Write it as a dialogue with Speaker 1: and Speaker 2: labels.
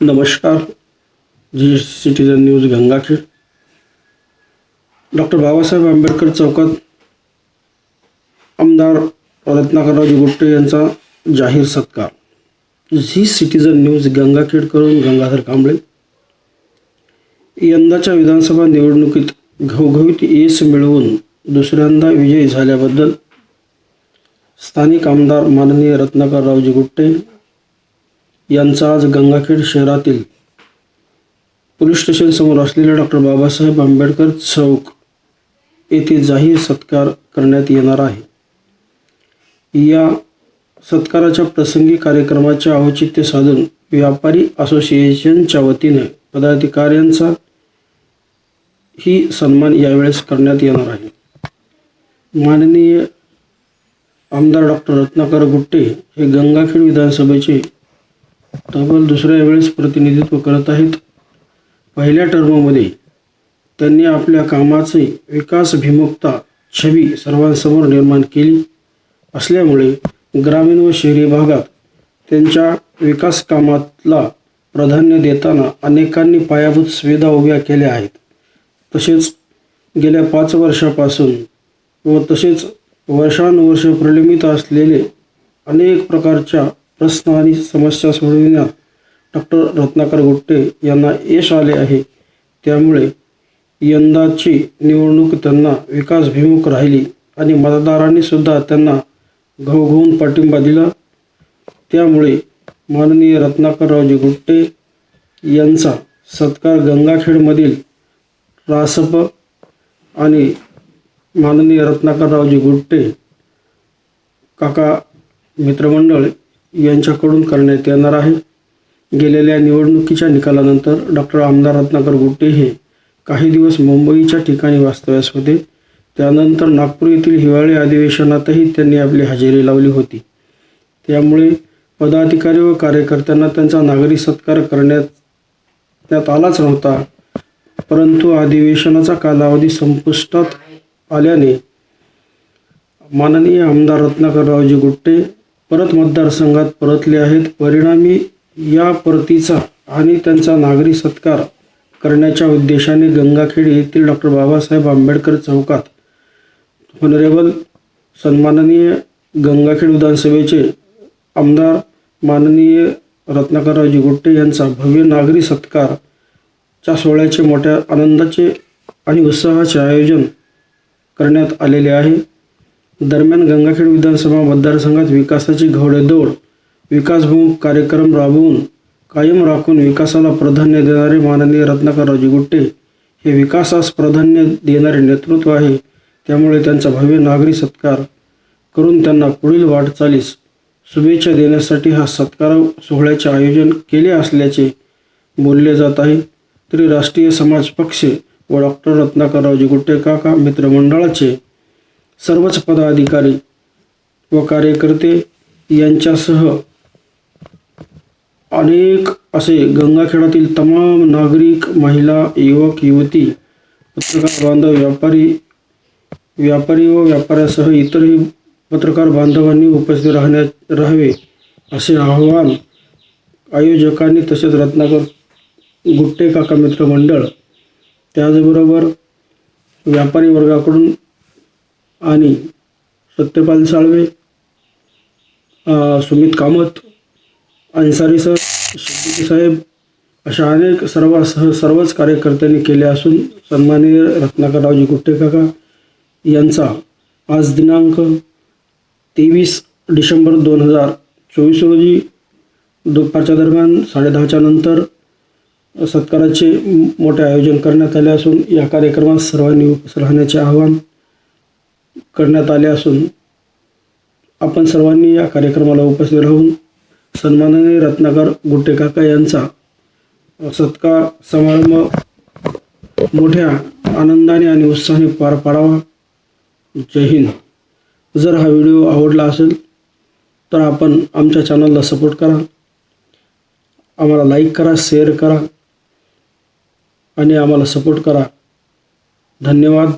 Speaker 1: नमस्कार जी citizen news Gangakhed. Doctor Babasaheb Ambedkar चौकात आमदार रत्नाकररावजी गुट्टे यांचा जाहीर सत्कार. झी सिटीजन न्यूज गंगाखेडकडून गंगाधर कांबळे. यंदाच्या विधानसभा निवडणुकीत घवघवीत यश मिळवून दुसऱ्यांदा विजयी झाल्याबद्दल स्थानिक आमदार माननीय रत्नाकररावजी गुट्टे यांचा आज गंगाखेड शहरातील पोलीस स्टेशनसमोर असलेल्या डॉक्टर बाबासाहेब आंबेडकर चौक येथे जाहीर सत्कार करण्यात येणार आहे. या सत्काराच्या प्रसंगी कार्यक्रमाचे औचित्य साधून व्यापारी असोसिएशनच्या वतीने पदाधिकाऱ्यांचा ही सन्मान यावेळेस करण्यात येणार आहे. माननीय आमदार डॉक्टर रत्नाकर गुट्टे हे गंगाखेड विधानसभेचे तब्बल दुसऱ्या वेळेस प्रतिनिधित्व करत आहेत. पहिल्या टर्ममध्ये त्यांनी आपल्या कामाचे विकासभिमुखता छबी सर्वांसमोर निर्माण केली. असल्यामुळे ग्रामीण व शहरी भागात त्यांच्या विकास कामातला प्राधान्य देताना अनेकांनी पायाभूत सुविधा उभ्या केल्या आहेत. तसेच गेल्या पाच वर्षापासून व तसेच वर्षानुवर्ष प्रलंबित असलेले अनेक प्रकारच्या प्रश्न आणि समस्या सोडविण्यात डॉक्टर रत्नाकर गुट्टे यांना यश आले आहे. त्यामुळे यंदाची निवडणूक त्यांना विकासभिमुख राहिली आणि मतदारांनी सुद्धा त्यांना घवघवून पाठिंबा दिला. त्यामुळे माननीय रत्नाकररावजी गुट्टे यांचा सत्कार गंगाखेडमधील रासप आणि माननीय रत्नाकररावजी गुट्टे काका मित्रमंडळ यांच्याकडून करण्यात येणार आहे. गेलेल्या निवडणुकीच्या निकालानंतर डॉक्टर आमदार रत्नाकर गुट्टे हे काही दिवस मुंबईच्या ठिकाणी वास्तव्यास होते त्यानंतर नागपूर येथील हिवाळी अधिवेशनातही त्यांनी आपली हजेरी लावली होती. त्यामुळे पदाधिकारी व कार्यकर्त्यांना त्यांचा नागरी सत्कार करण्यात त्यात आलाच नव्हता. परंतु अधिवेशनाचा कालावधी संपुष्टात आल्याने माननीय आमदार रत्नाकररावजी गुट्टे परत मतदारसंघात परतले आहेत. परिणामी या परतीचा आणि त्यांचा नागरी सत्कार करण्याच्या उद्देशाने गंगाखेड येथील डॉक्टर बाबासाहेब आंबेडकर चौकात ऑनरेबल सन्माननीय गंगाखेड विधानसभेचे आमदार माननीय रत्नाकररावजी गुट्टे यांचा भव्य नागरी सत्कारच्या सोहळ्याचे मोठ्या आनंदाचे आणि उत्साहाचे आयोजन करण्यात आलेले आहे. दरम्यान गंगाखेड विधानसभा मतदारसंघात विकासाची घोडेदौड विकासभूम कार्यक्रम राबवून कायम राखून विकासाला प्राधान्य देणारे माननीय रत्नाकररावजी गुट्टे हे विकासास प्राधान्य देणारे नेतृत्व आहे. त्यामुळे त्यांचा भव्य नागरी सत्कार करून त्यांना पुढील वाटचालीस शुभेच्छा देण्यासाठी हा सत्कार सोहळ्याचे आयोजन केले असल्याचे बोलले जात आहे. तरी राष्ट्रीय समाज पक्ष व डॉक्टर रत्नाकररावजी गुट्टे काका मित्रमंडळाचे सर्वच पदाधिकारी व कार्यकर्ते यांच्यासह अनेक असे गंगाखेडातील तमाम नागरिक महिला युवक युवती पत्रकार बांधव व्यापारी व्यापारी व व्यापाऱ्यासह इतरही पत्रकार बांधवांनी उपस्थित राहण्या राहावे असे आवाहन आयोजकांनी तसेच रत्नाकर गुट्टे काका मित्र मंडळ त्याचबरोबर व्यापारी वर्गाकडून आणि सत्यपाल साळवे सुमित कामत अन्सारी सर साहेब अशा अनेक सर्व सह सर्वच कार्यकर्त्यांनी केले असून सन्माननीय रत्नाकररावजी गुट्टे काका यांचा आज दिनांक तेवीस डिसेंबर दोन हजार चोवीस रोजी दुपारच्या दरम्यान साडेदहाच्या नंतर सत्काराचे मोठे आयोजन करण्यात आले असून या कार्यक्रमात सर्वांनी उपस्थित राहण्याचे आवाहन करण्यात आले असून आपण सर्वांनी या कार्यक्रमाला उपस्थित राहून सन्माननीय रत्नाकर गुट्टे काका यांचा सत्कार समारंभ मोठ्या आनंदाने आणि उत्साहाने पार पाडावा. जय हिंद. जर हा व्हिडिओ आवडला असेल तर आपण आमच्या चॅनलला सपोर्ट करा. आम्हाला लाईक करा शेअर करा आणि आम्हाला सपोर्ट करा. धन्यवाद.